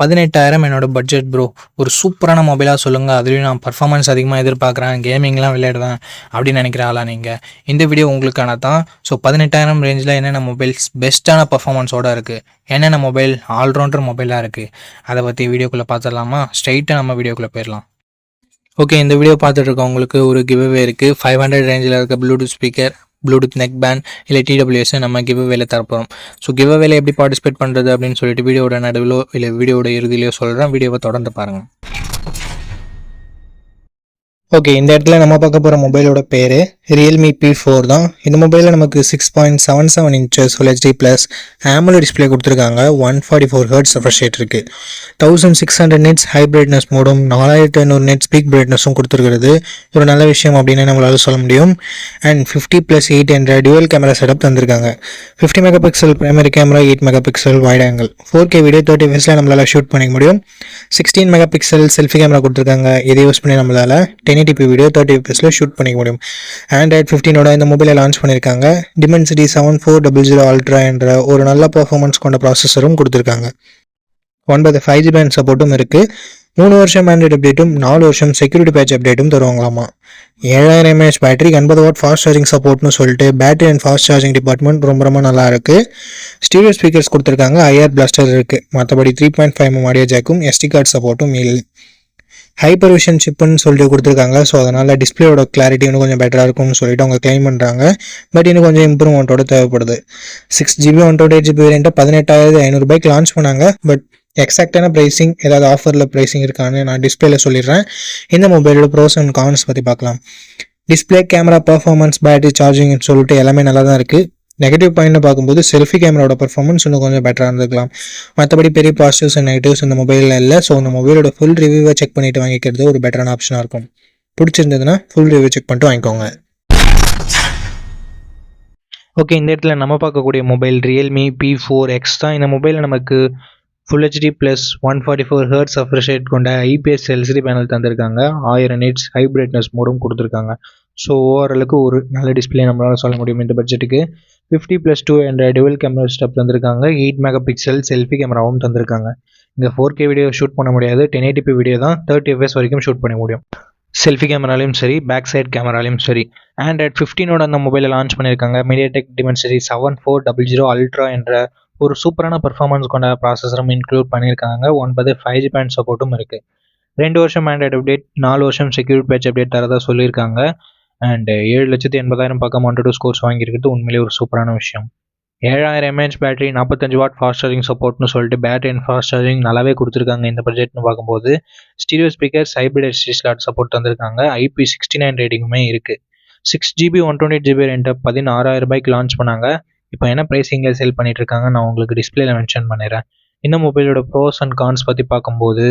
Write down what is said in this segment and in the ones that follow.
பதினெட்டாயிரம் என்னோட budget bro ஒரு சூப்பரான மொபைலாக சொல்லுங்கள் அதுலேயும் நான் பர்ஃபார்மன்ஸ் அதிகமாக எதிர்பார்க்குறேன். கேமிங்லாம் விளையாடுவேன் அப்படின்னு நினைக்கிற ஆளா நீங்கள் இந்த வீடியோ உங்களுக்கான தான். ஸோ பதினெட்டாயிரம் ரேஞ்சில் என்னென்ன மொபைல்ஸ் பெஸ்ட்டான பர்ஃபாமன்ஸோட இருக்குது என்னென்ன மொபைல் ஆல்ரவுண்டர் மொபைலாக இருக்குது அதை பற்றி வீடியோக்குள்ளே பார்த்துடலாமா? ஸ்ட்ரைட்டாக நம்ம வீடியோக்குள்ளே போயிடலாம். ஓகே இந்த வீடியோ பார்த்துட்டு உங்களுக்கு ஒரு கிவ்வே இருக்குது ஃபைவ் ஹண்ட்ரட் ரேஞ்சில் இருக்க Bluetooth speaker Bluetooth neck band இல்லை டிடபிள்யூஎஸ் நம்ம கிவ் வேலை தரப்போகிறோம் ஸோ கிவ் வேலை எப்படி பார்ட்டிசிபேட் பண்ணுறது அப்படின்னு சொல்லிட்டு வீடியோட நடுவிலோ இல்லை வீடியோட இறுதியிலையோ சொல்கிறேன் வீடியோவை தொடர்ந்து பாருங்கள் ஓகே இந்த இடத்துல நம்ம பார்க்க போகிற மொபைலோட பேர் ரியல்மி பி ஃபோர் தான். இந்த மொபைலில் நமக்கு six point seven seven inches full HD plus AMOLED display கொடுத்துருக்காங்க. One forty four hertz refresh rate இருக்குது thousand six hundred nits high brightness மோடும் நாலாயிரத்தி ஐநூறு நெட் ஸ்பீக் பிரைட்னஸும் கொடுத்துருக்கிறது. ஒரு நல்ல விஷயம் அப்படின்னு நம்மளால சொல்ல முடியும். அண்ட் ஃபிஃப்டி ப்ளஸ் எயிட் என்ற டுவல் கேமரா செட்டப் தந்திருக்காங்க. Fifty mega pixel primary camera eight mega pixel wide angle four K video thirty ஃபேஸில் நம்மளால் ஷூட் பண்ணிக்க முடியும். Sixteen mega pixel selfie camera கொடுத்துருக்காங்க. இதை யூஸ் பண்ணி நம்மளால் ten eighty p video thirty ஃபேஸில் ஷூட் பண்ணிக்க முடியும். ஆண்ட்ராய்ட் ஃபிஃப்டீனோட இந்த மொபைலை லான்ச் பண்ணியிருக்காங்க Dimensity seven four double zero ultra என்ற ஒரு நல்ல பர்ஃபார்மன்ஸ் கொண்ட ப்ராசஸரும் கொடுத்துருக்காங்க. ஒன்பது ஃபைவ் ஜி பேண்ட் சப்போர்ட்டும் இருக்குது மூணு வருஷம் ஆண்ட்ராய்டு அப்டேட்டும் நாலு வருஷம் செக்யூரிட்டி பேட்ச் அப்டேட்டும் தருவாங்களாமா? ஏழாயிரம் எம்ஏஹெச் பேட்டரி எண்பது வாட் ஃபாஸ்ட் சார்ஜிங் சப்போர்ட்னு சொல்லிட்டு battery and fast charging department ரொம்ப ரொம்ப நல்லா இருக்கு. ஸ்டீரியோ ஸ்பீக்கர்ஸ் கொடுத்துருக்காங்க. ஐஆர் பிளாஸ்டர் இருக்கு. மற்றபடி three point five m audio ஜாக்கும் SD card சப்போர்ட்டும் இல்லை ஹைப்பர் விஷன் சிப்புன்னு சொல்லிட்டு கொடுத்துருக்காங்க. ஸோ அதனால் டிஸ்பிளேயோட கிளாரிட்டி இன்னும் கொஞ்சம் பெட்டராக இருக்கும்னு சொல்லிட்டு அவங்க கிளைம் பண்ணுறாங்க பட் இன்னும் கொஞ்சம் இம்ப்ரூவ்மெண்ட்டோட தேவைப்படுது. Six GB one twenty eight GB வேரியண்ட்டை பதினெட்டாயிரத்து ஐநூறுபாய்க்கு லான்ச் பண்ணாங்க. பட் எக்ஸாக்டான ப்ரைஸிங் ஏதாவது ஆஃபரில் ப்ரைஸிங் இருக்கான்னு நான் டிஸ்பிளேல சொல்லிடுறேன். இந்த மொபைலோட ப்ரோஸ் அண்ட் கான்ஸ் பற்றி பார்க்கலாம். டிஸ்பிளே கேமரா பர்ஃபார்மன்ஸ் பேட்டரி சார்ஜிங்னு சொல்லிட்டு எல்லாமே நல்லா தான் இருக்குது நெகட்டிவ் பாயிண்ட்னு பார்க்கும்போது செல்ஃபி கேமராவோட பர்ஃபார்மன்ஸ் இன்னும் கொஞ்சம் பெட்டராக இருந்திருக்கலாம். மற்றபடி பெரிய பாசிட்டிவ்ஸ் அண்ட் நெகட்டிவ்ஸ் இந்த மொபைலில் இல்லை. ஸோ இந்த மொபைலோட ஃபுல் ரிவ்யூவை செக் பண்ணிட்டு வாங்கிக்கிறது ஒரு பெட்டரான ஆப்ஷனாக இருக்கும். பிடிச்சிருந்ததுன்னா ஃபுல் ரிவ்யூ செக் பண்ணிட்டு வாங்கிக்கோங்க. ஓகே இந்த இடத்துல நம்ம பார்க்கக்கூடிய mobile Realme P four X தான். இந்த மொபைலில் நமக்கு full HD plus one forty four hertz refresh கொண்ட ஐபிஎஸ் எல்சிடி பேனல் தந்திருக்காங்க. ஆயிரம் நெட்ஸ் ஹை பிரைட்னஸ் மோடும் கொடுத்துருக்காங்க. ஸோ ஓவராலுக்கு ஒரு நல்ல டிஸ்பிளே நம்மளால சொல்ல முடியும் இந்த பட்ஜெட்டுக்கு ஃபிஃப்டி ப்ளஸ் டூ என்ற டுவல் கேமரா ஸ்டெப் தந்திருக்காங்க. எயிட் மெகா பிக்சல் செல்ஃபி கேமராவும் தந்திருக்காங்க. இங்கே ஃபோர் கே வீடியோ ஷூட் பண்ண முடியாது. டென் எயிட்டிபி வீடியோ தான் தேர்ட்டி எஃப்எஸ் வரைக்கும் ஷூட் பண்ண முடியும். செல்ஃபி கேமராலையும் சரி பேக் சைட் கேமராலையும் சரி ஆண்ட்ராய்ட் ஃபிஃப்டீனோட அந்த மொபைலை லான்ச் பண்ணியிருக்காங்க MediaTek Dimensity seven four double zero ultra என்ற ஒரு சூப்பரான பர்ஃபார்மன்ஸ் கொண்ட ப்ராசஸரும் இன்க்ளூட் பண்ணியிருக்காங்க ஒன்பது ஃபைவ் ஜி பேண்ட் சப்போர்ட்டும் இருக்குது ரெண்டு வருஷம் ஆண்ட்ராய்டு அப்டேட் நாலு வருஷம் செக்யூரிட் பேட்ச் அப்டேட் தரதாக சொல்லியிருக்காங்க அண்ட் uh, ஏழு லட்சத்தி எண்பதாயிரம் பக்கம் ஒன் டூ ஸ்கோர்ஸ் வாங்கியிருக்கிறது உண்மையிலேயே ஒரு சூப்பரான விஷயம். ஏழாயிரம் எம்ஏஹெச் பேட்டரி நாற்பத்தஞ்சு வாட் ஃபாஸ்ட் சார்ஜிங் சப்போர்ட்னு சொல்லிட்டு பேட்டரி அண்ட் ஃபாஸ்ட் சார்ஜிங் நல்லாவே கொடுத்துருக்காங்க இந்த பட்ஜெட்னு பார்க்கும்போது. Stereo speaker hybrid SD slot support தந்திருக்காங்க. ஐபி சிக்ஸ்டி நைன் ரேட்டிங்குமே இருக்குது six GB one twenty eight GB ரெண்டை பதினாறாயிரம் ரூபாய்க்கு லான்ச் பண்ணாங்க. இப்போ என்ன ப்ரைஸிங்கில் சேல் பண்ணிட்டு இருக்காங்க நான் உங்களுக்கு டிஸ்பிளேல மென்ஷன் பண்ணிடுறேன். இந்த மொபைலோட ப்ரோஸ் அண்ட் கான்ஸ் பற்றி பார்க்கும்போது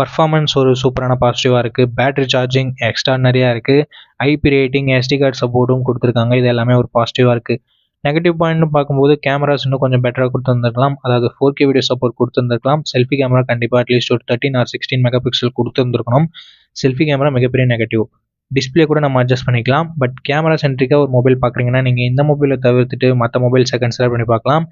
பர்ஃபார்மன்ஸ் ஒரு சூப்பரான பாசிட்டிவாக இருக்குது பேட்டரி சார்ஜிங் எக்ஸ்ட்ரானரியாக இருக்குது ஐபி ரேட்டிங் எஸ்டி கார்டு சப்போர்ட்டும் கொடுத்துருக்காங்க. இது எல்லாமே ஒரு பாசிட்டிவாக இருக்குது நெகட்டிவ் பாயிண்ட்னு பார்க்கும்போது கேமராஸ் இன்னும் கொஞ்சம் பெட்டராக கொடுத்துருந்துருக்கலாம். அதாவது ஃபோர் கே வீடியோ சப்போர்ட் கொடுத்துருந்துருக்கலாம். செல்ஃபி கேமரா கண்டிப்பாக அட்லீஸ்ட் ஒரு thirteen or sixteen mega pixel கொடுத்துருந்துருக்கணும். Selfie camera மிகப்பெரிய நெகட்டிவ் டிஸ்பிளே கூட நம்ம அட்ஜஸ்ட் பண்ணிக்கலாம். பட் கேமரா சென்ட்ரிக்காக ஒரு மொபைல் பார்க்குறீங்கன்னா நீங்கள் இந்த மொபைலை தவிர்த்துட்டு மற்ற மொபைல்ஸை கன்சிடர் பண்ணி பார்க்கலாம்.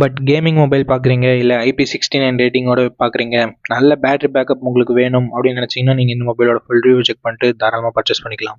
பட் கேமிங் மொபைல் பார்க்குறீங்க இல்லை ஐபி சிக்ஸ்டி நைன் ரேட்டிங்கோட பார்க்குறீங்க நல்ல பேட்டரி பேக்கப் உங்களுக்கு வேணும் அப்படின்னு நினச்சிங்கன்னா நீங்கள் இந்த மொபைலோட ஃபுல் ரிவ்யூ செக் பண்ணிட்டு தாராளமாக பர்ச்சேஸ் பண்ணிக்கலாம்.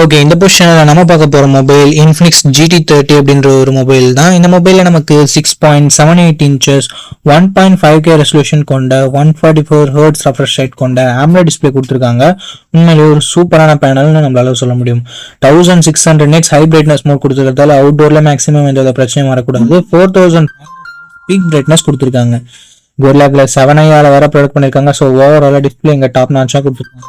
ஓகே இந்த பொசிஷனில் நம்ம பார்க்க போகிற மொபைல் இன்ஃபினிக்ஸ் ஜிடி தேர்ட்டி அப்படின்ற ஒரு மொபைல் தான். இந்த மொபைலில் நமக்கு six point seven eight inches one point five K resolution கொண்ட one forty four hertz refresh rate கொண்ட ஆம்லெட் டிஸ்பிளே கொடுத்துருக்காங்க. உண்மையிலே ஒரு சூப்பரான பேனல்னு நம்மளால சொல்ல முடியும். Thousand six hundred nits high brightness mode கொடுத்துருக்கிறதால அவுட்டோரில் மேக்ஸிமம் எந்த பிரச்சனையும் வரக்கூடாது. ஃபோர் தௌசண்ட் பீக் பிரைட்னஸ் கொடுத்துருக்காங்க. கோர்லா கிளாஸ் செவன் ஐயாவில் வேற ப்ரொடக்ட் பண்ணியிருக்காங்க ஸோ ஓவராலாக டிஸ்பிளே எங்கள் டாப் நாச்சாக கொடுத்துருக்காங்க.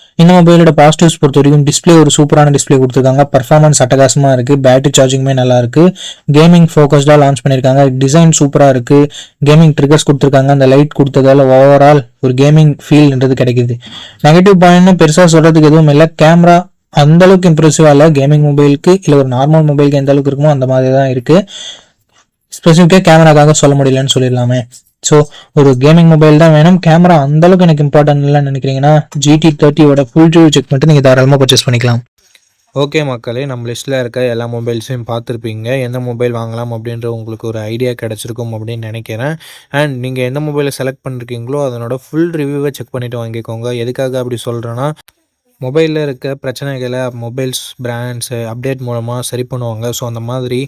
இந்த மொபைலோட பாசிட்டிவ்ஸ் பொறுத்த வரைக்கும் டிஸ்பிளே ஒரு சூப்பரான டிஸ்பிளே கொடுத்துருக்காங்க. பர்ஃபார்மன்ஸ் அட்டகாசமாக இருக்கு. பேட்டரி சார்ஜிங்குமே நல்லா இருக்குது கேமிங் ஃபோக்கஸ்டாக லான்ச் பண்ணியிருக்காங்க டிசைன் சூப்பராக இருக்குது கேமிங் ட்ரிகர்ஸ் கொடுத்துருக்காங்க. அந்த லைட் கொடுத்ததால ஓவரால் ஒரு கேமிங் ஃபீல்ன்றது கிடைக்குது. நெகட்டிவ் பாயிண்ட்னு பெருசாக சொல்கிறதுக்கு எதுவும் இல்லை. கேமரா அந்த அளவுக்கு இல்லை. கேமிங் மொபைலுக்கு இல்லை ஒரு நார்மல் மொபைலுக்கு எந்த அளவுக்கு இருக்குமோ அந்த மாதிரி தான் இருக்குது ஸ்பெசிஃபிக்காக கேமராக்காக சொல்ல முடியலன்னு சொல்லிடலாமே. ஸோ ஒரு கேமிங் மொபைல் தான் வேணும். கேமரா அந்த அளவுக்கு எனக்கு இம்பார்ட்டன்ட் இல்லைன்னு நினைக்கிறீங்கன்னா ஜிடி தேர்ட்டியோட ஃபுல் ரிவ்யூ செக் மட்டும் நீங்கள் தாராளமாக பர்ச்சேஸ் பண்ணிக்கலாம். ஓகே மக்களே நம்ம லிஸ்ட்டில் இருக்க எல்லா மொபைல்ஸையும் பார்த்துருப்பீங்க. எந்த மொபைல் வாங்கலாம் அப்படின்ற உங்களுக்கு ஒரு ஐடியா கிடச்சிருக்கும் அப்படின்னு நினைக்கிறேன். அண்ட் நீங்கள் எந்த மொபைலை செலக்ட் பண்ணிருக்கீங்களோ அதனோட ஃபுல் ரிவ்யூவை செக் பண்ணிவிட்டு வாங்கிக்கோங்க. எதுக்காக அப்படி சொல்கிறேன்னா மொபைலில் இருக்க பிரச்சனைகளை மொபைல்ஸ் பிராண்ட்ஸு அப்டேட் மூலமாக சரி பண்ணுவாங்க. ஸோ அந்த மாதிரி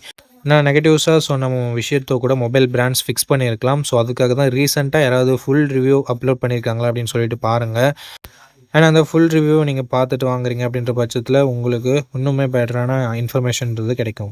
நான் நெகட்டிவ்ஸாக சொன்ன விஷயத்தை கூட மொபைல் பிராண்ட்ஸ் ஃபிக்ஸ் பண்ணியிருக்கலாம். ஸோ அதுக்காக தான் ரீசெண்டாக யாராவது ஃபுல் ரிவ்யூ அப்லோட் பண்ணியிருக்காங்களா அப்படின்னு சொல்லிட்டு பாருங்கள் அண்ட் அந்த ஃபுல் ரிவ்யூ நீங்கள் பார்த்துட்டு வாங்குறீங்க அப்படின்ற பட்சத்தில் உங்களுக்கு இன்னுமே பெட்டரான இன்ஃபர்மேஷன்ன்றது கிடைக்கும்.